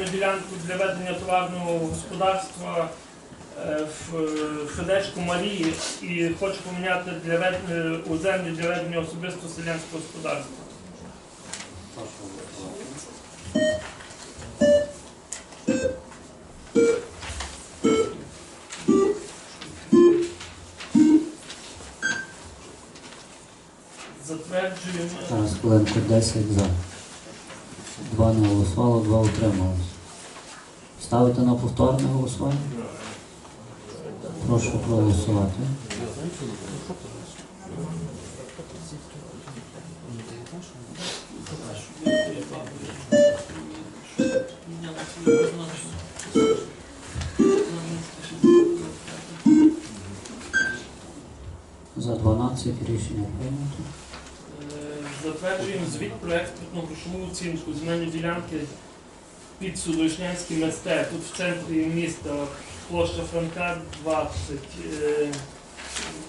земельну ділянку для ведення товарного господарства е, в Федечку Марії і хочу поміняти для вед- е, у землі для ведення особисто селянського господарства. Затверджуємо Зараз хвилинку 10 за. Не голосувало, два утрималось. Ставити на повторне голосування? Прошу проголосувати. За 12 рішення прийнято. Е, Затверджуємо звіт про експортну грошову оцінку земельної ділянки під Судошнянським СТ. Тут в центрі міста площа Франка 20. Е,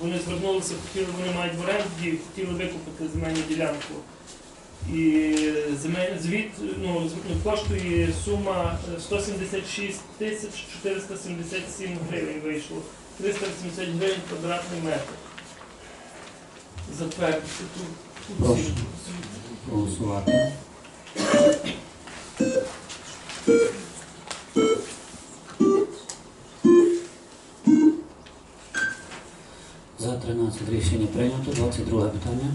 Вони звернулися, хотіли, вони мають в оренді, хотіли викупити земельну ділянку. І звіт ну, коштує сума е, 176 тисяч 477 гривень вийшло. 380 гривень квадратний метр. Затвердити тут. Прошу. Голосувати. За 13 рішення прийнято. 22 питання.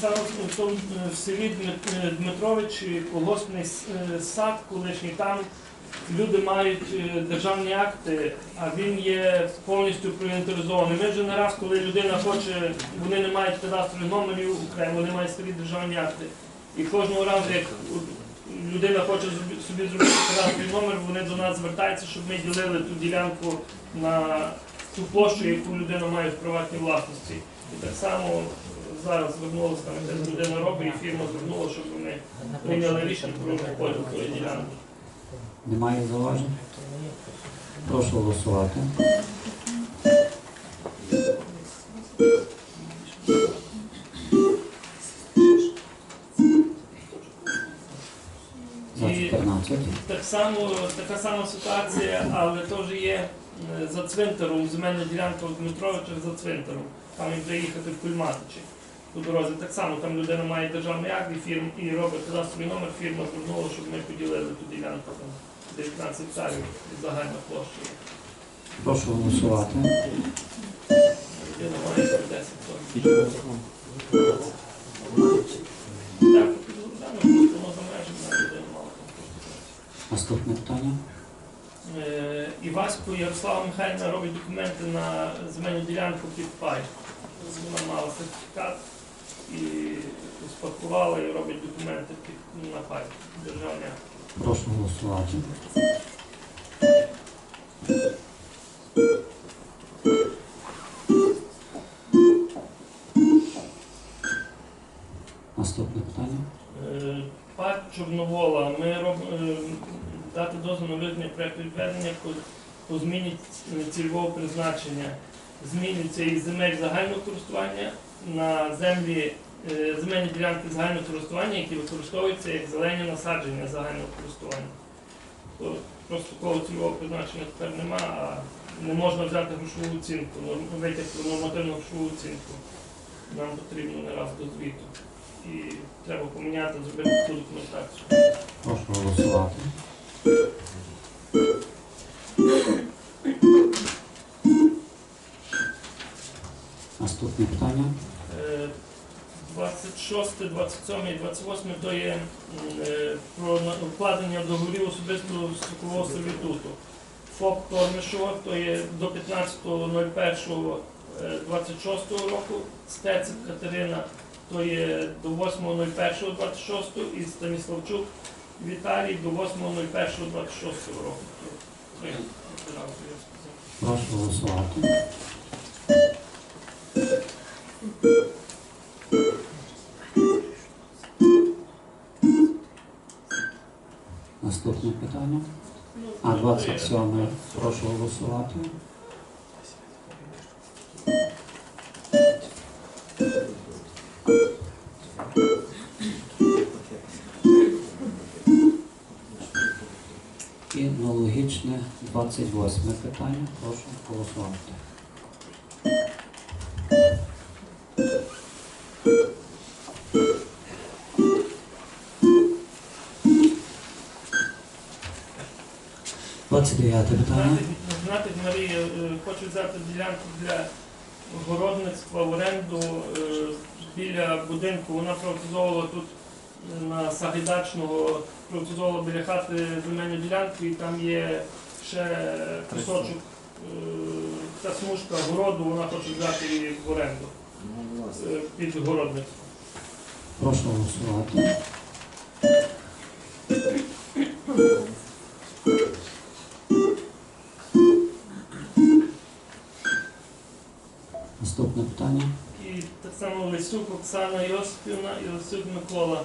Саме в тому, е, в селі е, Дмитровичі колгоспний с- е, сад колишній, там люди мають е, державні акти, а він є повністю проінвентаризований. Ми вже не раз, коли людина хоче, вони не мають кадастрових номерів окремо, вони мають старі державні акти. І кожного разу, як людина хоче собі зробити кадастровий номер, вони до нас звертаються, щоб ми ділили ту ділянку на ту площу, яку людина має в приватній власності. І так само зараз звернулася людина робить, і фірма звернула, щоб вони прийняли рішення про розподіл тої ділянки. Немає зауважень? Прошу голосувати. За 14. так само така сама ситуація, але теж є е, за цвинтаром, земельна ділянка у Дмитровичах за цвинтаром. Там як вже їхати в Кульматичі по дорозі. Так само там людина має державний акт і фірм і робить кадастровий номер, фірма звернула, щоб ми поділили ту ділянку там 19 гектарів і загальна площа. Прошу голосувати. Людина має 10 тонн. Так, ну, просто воно за межами на людину мало там коштувати. Наступне питання. Е, Івасько Ярослава Михайлівна робить документи на земельну ділянку під пай. Вона мала сертифікат і успадкувала і робить документи під на пай державня. Прошу голосувати. Наступне питання. Е, Парк Чорновола. Ми робимо дати дозвіл на визнання проєкту відведення по, зміні цільового призначення. Змінюється із земель загального користування на землі е, земельні ділянки загального користування, які використовуються як зелені насадження загального користування. То просто такого цільового призначення тепер нема, а не можна взяти грошову оцінку, норм- витяг про нормативну грошову оцінку. Нам потрібно не раз до звіту. І треба поміняти, зробити таку документацію. Прошу голосувати. Наступне питання. Е, 26, 27 і 28 то є е, про укладення договорів особистого строкового сервітуту. ФОП Тормишова, то є до 15.01.26 року, Стецик Катерина, то є до 8.01.26 і Станіславчук Віталій до 8.01.26 року. Прошу голосувати. 27. Прошу голосувати. І аналогічне 28 питання. Прошу голосувати. Двадцять дев'яте питання. Знати Марія е, хоче взяти ділянку для городництва в оренду е, біля будинку. Вона приватизовувала тут на Сагайдачного, приватизовувала біля хати земельну ділянку і там є ще кусочок. е, Ця смужка городу, вона хоче взяти її в оренду е, під городництво. Прошу голосувати. Наступне питання. І так само Лисюк Оксана Йосипівна і Лисюк Микола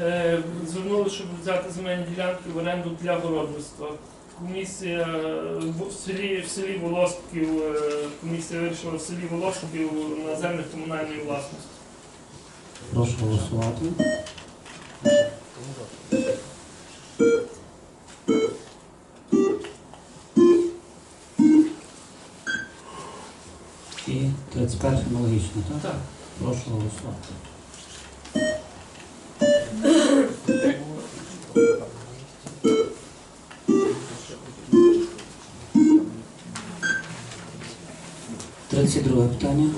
е, звернули, щоб взяти земельні ділянки в оренду для городництва. Комісія в в селі, в селі Волосків, е, комісія вирішила в селі Волосків на землях комунальної власності. Прошу голосувати. Аналогічно, так? Так. Прошу голосувати. Тридцять друге питання.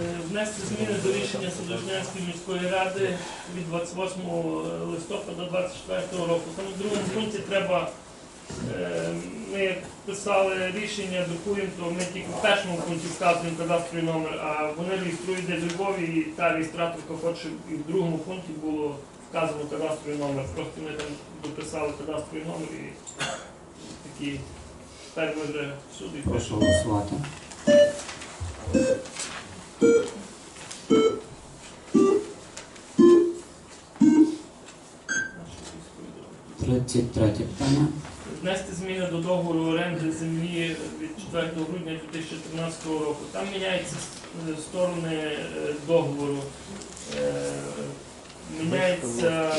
Е, Внести зміни до рішення Садожнянської міської ради від 28 листопада 2024 року. Там в другому пункті треба, е, ми писали рішення, друкуємо, то ми тільки в першому пункті вказуємо кадастровий номер, а вони реєструють десь у Львові, і та реєстраторка хоче, щоб і в другому пункті було вказано кадастровий номер. Просто ми там дописали кадастровий номер і такі, тепер ми вже всюди Прошу голосувати. До договору оренди землі від 4 грудня 2013 року. Там міняються е, сторони е, договору. Е, Міняється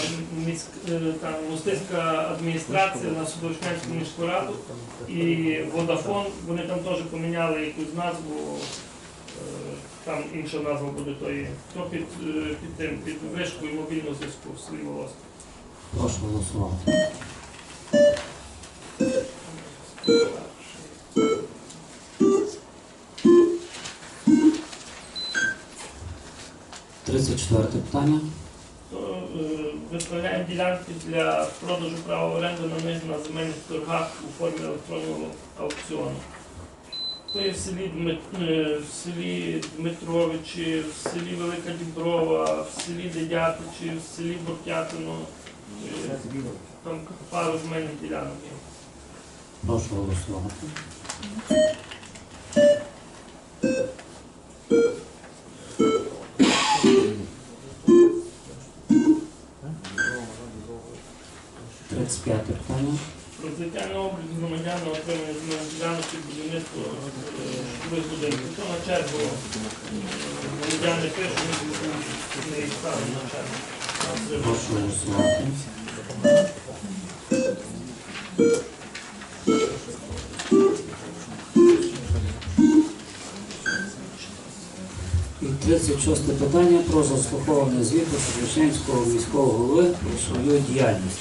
міськ, там, мостицька адміністрація на Судочнянську міську раду і Водафон. Вони там теж поміняли якусь назву. Там інша назва буде тої. Хто під, під тим під вишкою мобільного зв'язку в селі Волос. Прошу голосувати. Тридцять четверте питання. То, е, ділянки для продажу права оренди на них на земельних торгах у формі електронного аукціону. То є в селі, Дмит- е, в селі Дмитровичі, в селі Велика Діброва, в селі Дедятичі, в селі Буртятино. Е, Там пару земельних ділянок Почва гласуването. Пятый канал. Процветя на образ громадян на отвене на данъчни годинето производен. Като начало громадян не пеше, не изправи начало. Почва гласуването. 36 питання про заслуховування звіту Шевченського міського голови про свою діяльність.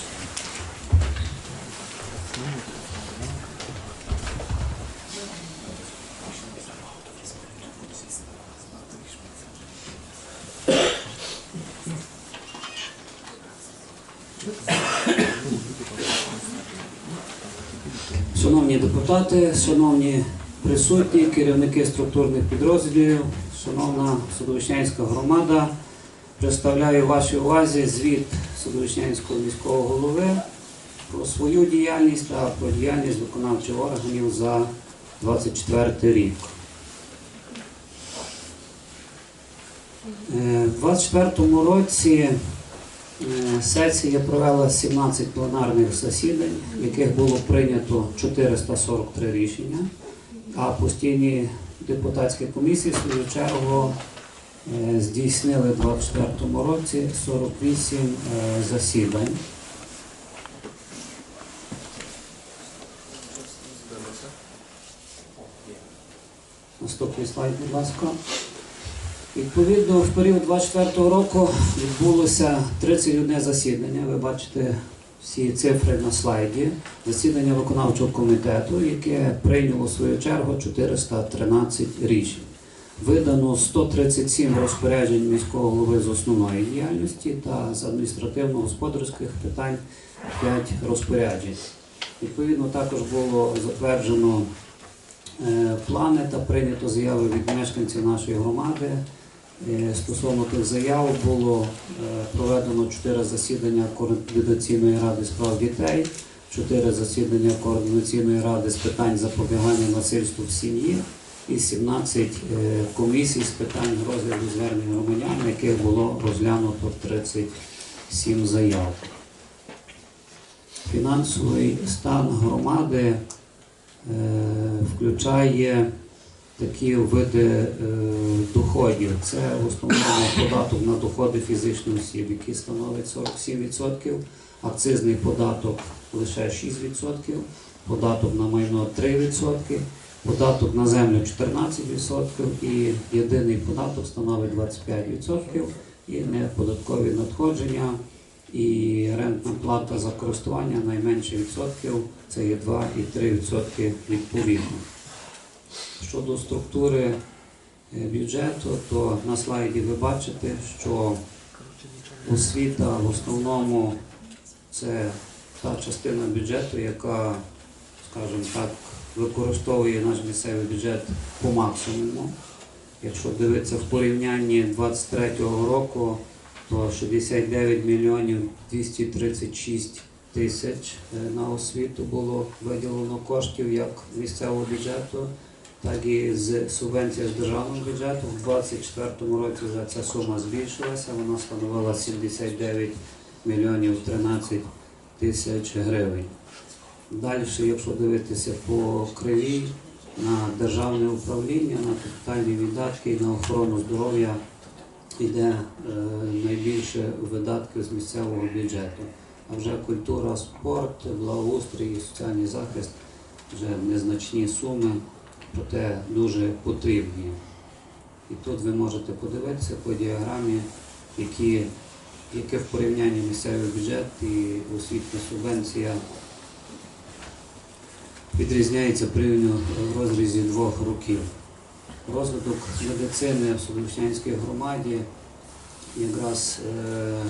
Шановні депутати, шановні присутні, керівники структурних підрозділів, шановна Судовичнянська громада, представляю вашій увазі звіт Судовичнянського міського голови про свою діяльність та про діяльність виконавчих органів за 24 рік. Е, У 24 році Е, Сесія провела 17 пленарних засідань, в яких було прийнято 443 рішення, а постійні депутатські комісії, в свою чергу, е, здійснили в 2024 році 48 е, засідань. Наступний слайд, будь ласка. Відповідно, в період 24 року відбулося 31 засідання. Ви бачите всі цифри на слайді. Засідання виконавчого комітету, яке прийняло в свою чергу 413 рішень. Видано 137 розпоряджень міського голови з основної діяльності та з адміністративно-господарських питань 5 розпоряджень. Відповідно, також було затверджено е, плани та прийнято заяви від мешканців нашої громади. Е, Стосовно тих заяв було е, проведено 4 засідання координаційної ради з прав дітей, 4 засідання координаційної ради з питань запобігання насильству в сім'ї і 17 е, комісій з питань розгляду звернень громадян, яких було розглянуто 37 заяв. Фінансовий стан громади включає такі види е, доходів. Це в основному податок на доходи фізичних осіб, який становить 47%, акцизний податок лише 6%, податок на майно 3%, податок на землю 14% і єдиний податок становить 25% і неподаткові надходження і рентна плата за користування найменше відсотків це є 2,3% відповідно. Щодо структури е, бюджету, то на слайді ви бачите, що освіта в основному це та частина бюджету, яка, скажімо так, використовує наш місцевий бюджет по максимуму. Якщо дивитися в порівнянні 23 року, то 69 мільйонів 236 тисяч е, на освіту було виділено коштів як місцевого бюджету, так і з субвенції з державного бюджету. В 2024 році ця сума збільшилася, вона становила 79 мільйонів 13 тисяч гривень. Далі, якщо дивитися по кривій, на державне управління, на капітальні видатки і на охорону здоров'я йде е, найбільше видатків з місцевого бюджету. А вже культура, спорт, благоустрій і соціальний захист вже незначні суми, проте дуже потрібні. І тут ви можете подивитися по діаграмі, які, яке в порівнянні місцевий бюджет і освітня субвенція відрізняється в розрізі двох років. Розвиток медицини в Солов'янській громаді якраз е,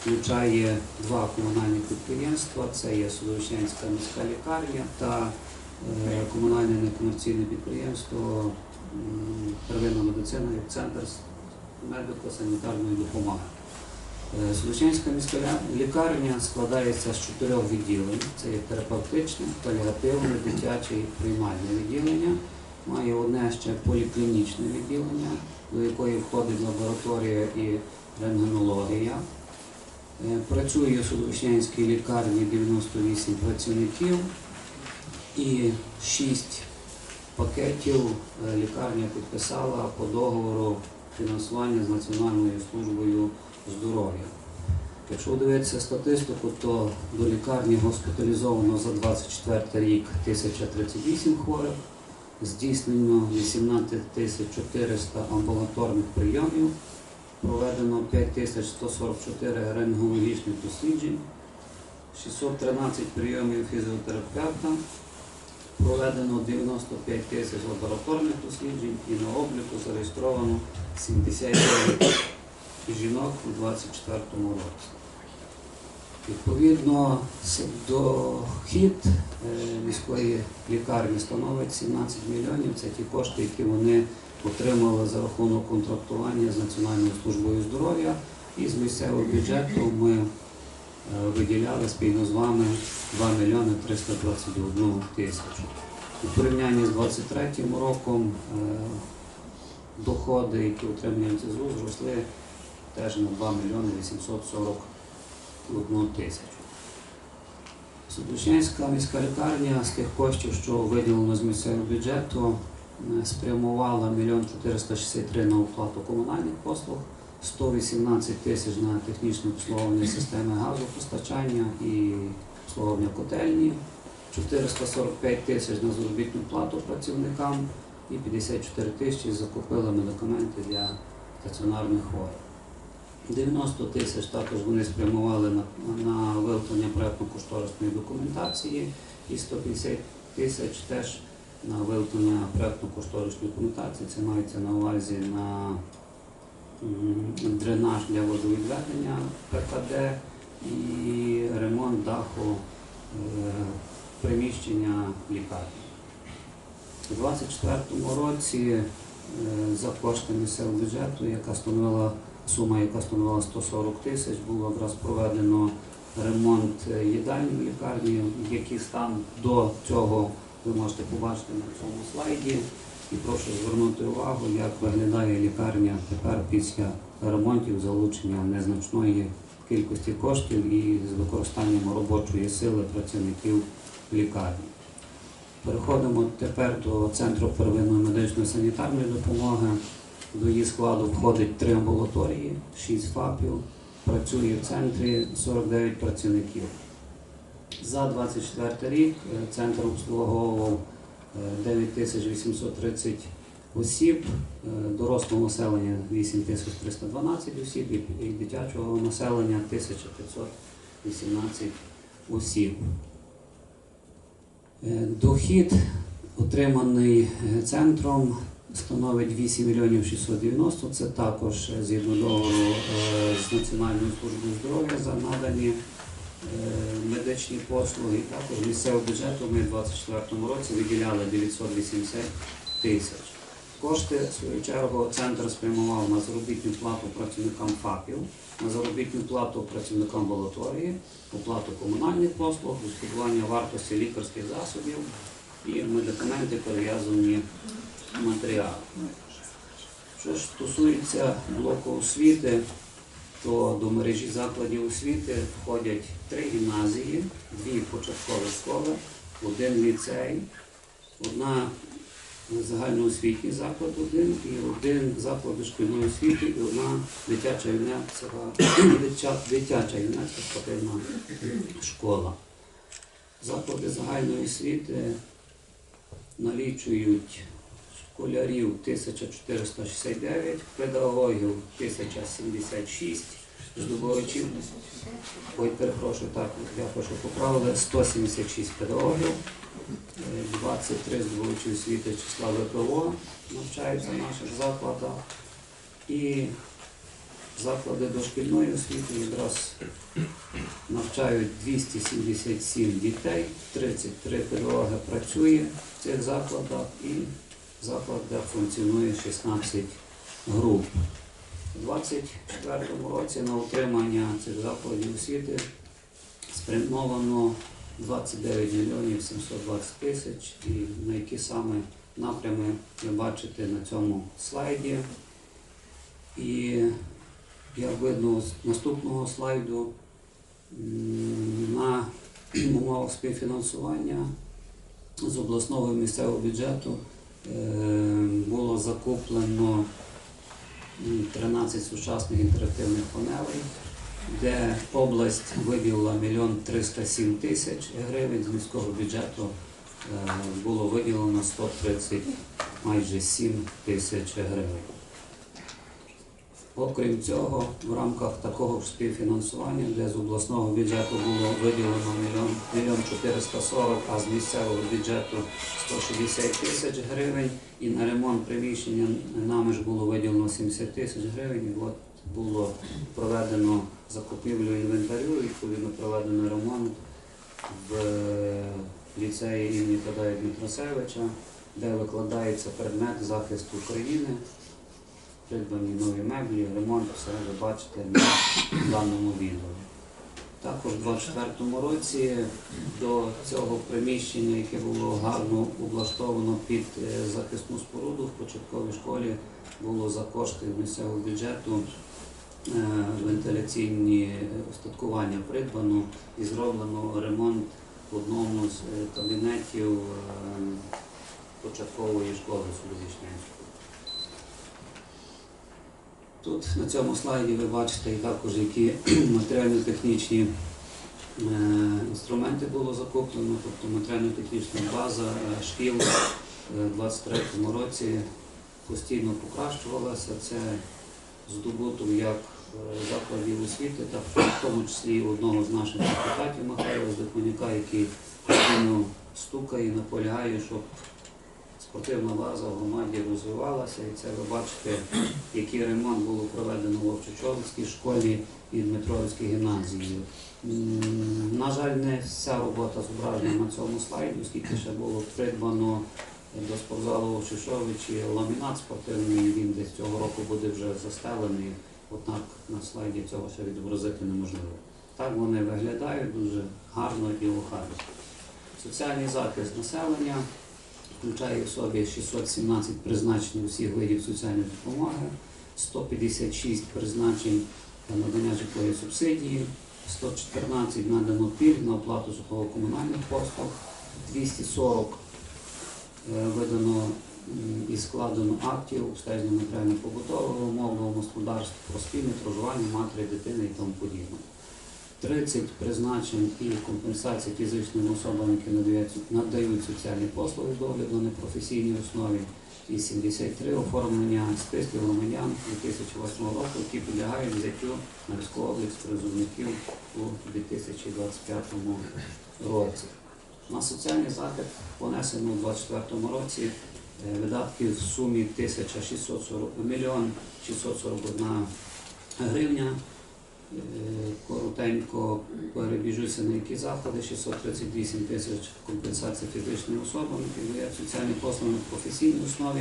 включає два комунальні підприємства. Це є Солов'янська міська лікарня та комунальне некомерційне підприємство первинна медицина як центр медико-санітарної допомоги. Е, міська лікарня складається з чотирьох відділень. Це є терапевтичне, паліативне, дитяче і приймальне відділення. Має одне ще поліклінічне відділення, до якої входить лабораторія і рентгенологія. Е, Працює у Солоченській лікарні 98 працівників і 6 пакетів е, лікарня підписала по договору фінансування з Національною службою здоров'я. Якщо дивитися статистику, то до лікарні госпіталізовано за 24 рік 1038 хворих, здійснено 18 400 амбулаторних прийомів, проведено 5144 рентгенологічних досліджень, 613 прийомів фізіотерапевта, проведено 95 тисяч лабораторних досліджень і на обліку зареєстровано 79 жінок у 2024 році. Відповідно, дохід е, міської лікарні становить 17 мільйонів. Це ті кошти, які вони отримали за рахунок контрактування з Національною службою здоров'я. І з місцевого бюджету ми виділяли спільно з вами 2 мільйони 321 тисячу. У порівнянні з 2023 роком е, доходи, які отримує МЦЗУ, зросли теж на 2 мільйони 841 тисячу. Судочинська міська лікарня з тих коштів, що виділено з місцевого бюджету, е, спрямувала 1 463 на оплату комунальних послуг, 118 тисяч на технічне обслуговування системи газопостачання і обслуговування котельні, 445 тисяч на заробітну плату працівникам, і 54 тисячі закупили медикаменти для стаціонарних хворих. 90 тисяч також вони спрямували на, на виготовлення проєктно-кошторисної документації і 150 тисяч теж на виготовлення проєктно-кошторисної документації. Це мається на увазі на дренаж для водовідведення ПКД і ремонт даху е, приміщення лікарні. У 2024 році е, за кошти місцевого бюджету, яка становила сума, яка становила 140 тисяч, було якраз проведено ремонт е, їдальні в лікарні, який стан до цього ви можете побачити на цьому слайді. І прошу звернути увагу, як виглядає лікарня тепер після ремонтів, залучення незначної кількості коштів і з використанням робочої сили працівників лікарні. Переходимо тепер до Центру первинної медичної санітарної допомоги. До її складу входить три амбулаторії, 6 ФАПів. Працює в центрі 49 працівників. За 24 рік е, центр обслуговував 9830 осіб, е, дорослого населення 8312 осіб і- дитячого населення 1518 осіб. Е, Дохід, отриманий е, центром, становить 8 мільйонів 690. Це також згідно договору з Національною службою здоров'я за надані медичні послуги. Також місцевого бюджету ми в 2024 році виділяли 980 тисяч. Кошти, в свою чергу, центр спрямував на заробітну плату працівникам ФАПів, на заробітну плату працівникам амбулаторії, оплату комунальних послуг, відшкодування вартості лікарських засобів і медикаменти перев'язані матеріали. Що ж стосується блоку освіти, то до мережі закладів освіти входять три гімназії, дві початкові школи, один ліцей, одна загальноосвітній заклад один і один заклад дошкільної освіти і одна дитяча юнацька дитяча, юнацька спортивна школа. Заклади загальної освіти налічують школярів 1469, педагогів 1076, здобувачів, ой, перепрошую, так, я прошу поправили, 176 педагогів, е, 23 здобувачі освіти числа ВПО навчаються в наших закладах. І заклади дошкільної освіти якраз навчають 277 дітей, 33 педагоги працює в цих закладах і закладах функціонує 16 груп. У 2024 році на утримання цих закладів освіти спрямовано 29 мільйонів 720 тисяч, і на які саме напрями ви бачите на цьому слайді. І як видно з наступного слайду, на умовах співфінансування з обласного і місцевого бюджету було закуплено 13 сучасних інтерактивних панелей, де область виділила 1 307 тисяч гривень, з міського бюджету е, було виділено 130 майже 7 тисяч гривень. Окрім цього, в рамках такого ж співфінансування, де з обласного бюджету було виділено мільйон, мільйон 440, а з місцевого бюджету 160 тисяч гривень, і на ремонт приміщення нами ж було виділено 70 тисяч гривень. І от було проведено закупівлю інвентарю, відповідно проведено ремонт в ліцеї імені Тадая Дмитросевича, де викладається предмет захисту України придбані нові меблі, ремонт, все ви бачите на даному відео. Також у 2024 році до цього приміщення, яке було гарно облаштовано під е, захисну споруду в початковій школі, було за кошти місцевого бюджету е, вентиляційні устаткування придбано і зроблено ремонт в одному з е, кабінетів початкової школи Судовічненської. Тут на цьому слайді ви бачите і також, які матеріально-технічні е, інструменти було закуплено, тобто матеріально-технічна база е, шкіл е, в 23-му році постійно покращувалася. Це здобуток як закладів освіти, так в тому числі одного з наших депутатів Михайла Здихоняка, який постійно стукає наполягає, щоб спортивна база в громаді розвивалася. І це ви бачите, який ремонт було проведено в Овчичовській школі і Дмитровській гімназії. На жаль, не вся робота зображена на цьому слайді, оскільки ще було придбано до спортзалу Овчишовичі ламінат спортивний, він десь цього року буде вже застелений, однак на слайді цього ще відобразити неможливо. Так вони виглядають дуже гарно і охайно. Соціальний захист населення включає в собі 617 призначень усіх видів соціальної допомоги, 156 призначень надання житлової субсидії, 114 надано пільг на оплату житлово-комунальних послуг, 240 е, видано і складено актів обстеження матеріально-побутового умовного господарства про спільне проживання матері, дитини і тому подібне. 30 призначень і компенсацій фізичним особам, які надають, соціальні послуги догляду на професійній основі, і 73 оформлення списків громадян 2008 року, які підлягають взяттю на військовий облік з призовників у 2025 році. На соціальний захист понесено у 2024 році е, видатків в сумі 1640 мільйон 641 гривня. Коротенько перебіжуся на які заходи. 638 тисяч компенсацій фізичним особам, які надають соціальні послуги на професійній основі.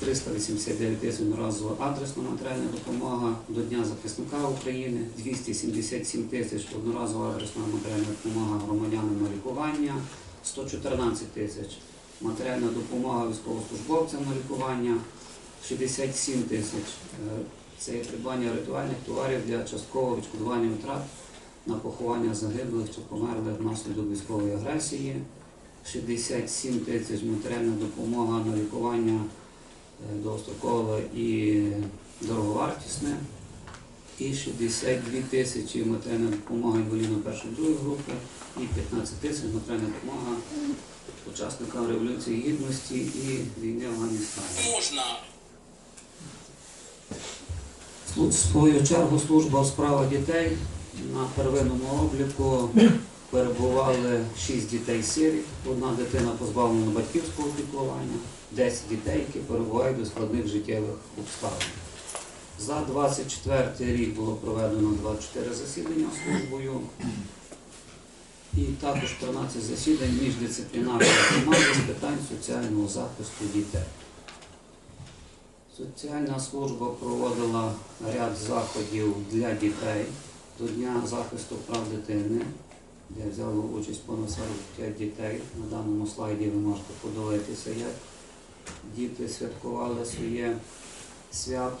389 тисяч одноразова адресна матеріальна допомога до Дня захисника України, 277 тисяч одноразова адресна матеріальна допомога громадянам на лікування, 114 тисяч матеріальна допомога військовослужбовцям на лікування, 67 тисяч е, це є придбання ритуальних товарів для часткового відшкодування витрат на поховання загиблих чи померлих внаслідок військової агресії, 67 тисяч матеріальна допомога на лікування е, довгострокове і дороговартісне, і 62 тисячі матеріальна допомога інвалідам першої другої групи, і 15 тисяч матеріальна допомога учасникам Революції Гідності і війни в Афганістані. В свою чергу служба у справах дітей на первинному обліку перебували 6 дітей сиріт, одна дитина позбавлена батьківського піклування, 10 дітей, які перебувають у складних життєвих обставин. За 24 рік було проведено 24 засідання службою і також 13 засідань міждисциплінарної команди з питань соціального захисту дітей. Соціальна служба проводила ряд заходів для дітей до Дня захисту прав дитини, де взяло участь понад 45 дітей. На даному слайді ви можете подивитися, як діти святкували своє свято.